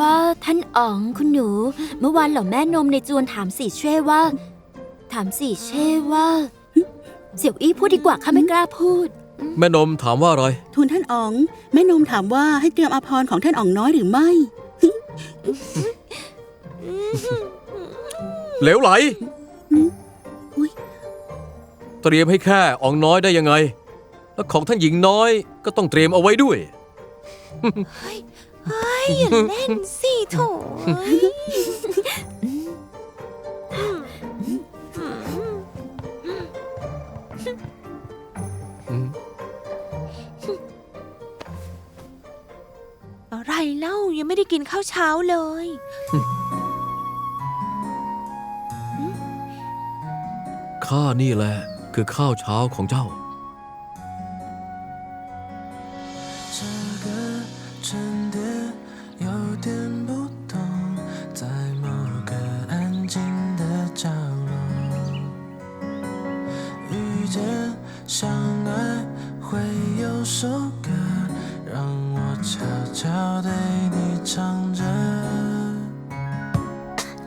ว่าท่านอ๋องคุณหนู เมื่อวานเหล่าแม่นมในจวนถามสี่เช่ว่า ถามสี่เช่ว่า เสี่ยวอี้พูดดีกว่าข้าไม่กล้าพูด แม่นมถามว่าอะไร ทูลท่านอ๋อง แม่นมถามว่าให้เตรียมอาภรณ์ของท่านอ๋องน้อยหรือไม่ เหลวไหล อุ๊ย เตรียมให้แค่อองน้อยได้ยังไง แล้วของท่านหญิงน้อยก็ต้องเตรียมเอาไว้ด้วย อย่าเล่นสิโถยอะไรเล่ายังไม่ได้กินข้าวเช้าเลย ข้านี่แหละ คือข้าวเช้าของเจ้า 真的有点不懂在某个安静的角落遇见相爱会有首歌让我悄悄对你唱着。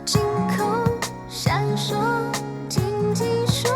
晴空闪烁听听说